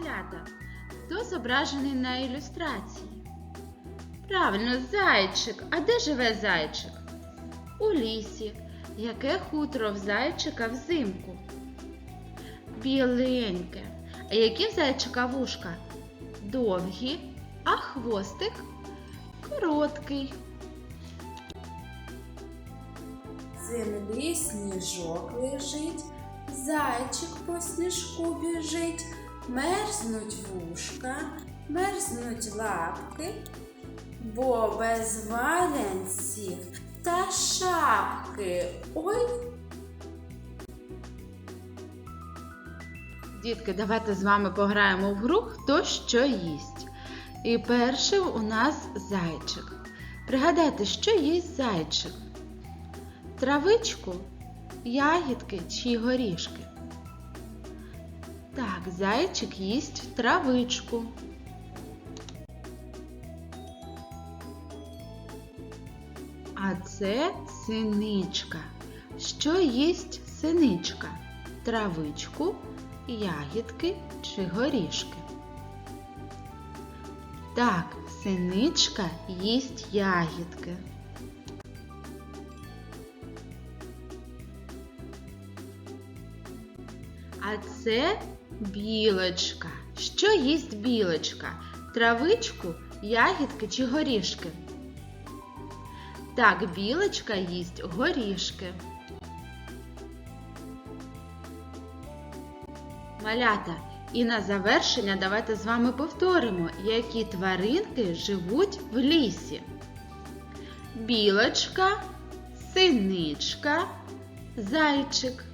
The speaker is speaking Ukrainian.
Малята, хто зображений на ілюстрації? Правильно, зайчик. А де живе зайчик? У лісі. Яке хутро в зайчика взимку? Біленьке. А які в зайчика вушка? Довгі, а хвостик короткий. Землі сніжок лежить, зайчик по сніжку біжить, мерзнуть вушка, мерзнуть лапки, бо без валянців та шапки. Ой, Дітки, давайте з вами пограємо в гру Хто що їсть. І перший у нас зайчик. Пригадайте, що їсть зайчик? Травичку, ягідки чи горішки? Так, зайчик їсть травичку. А це синичка. Що їсть синичка? Травичку, ягідки чи горішки? Так, синичка їсть ягідки. А це білочка. Що їсть білочка? Травичку, ягідки чи горішки? Так, білочка їсть горішки. Малята, і на завершення давайте з вами повторимо, які тваринки живуть в лісі. Білочка, синичка, зайчик.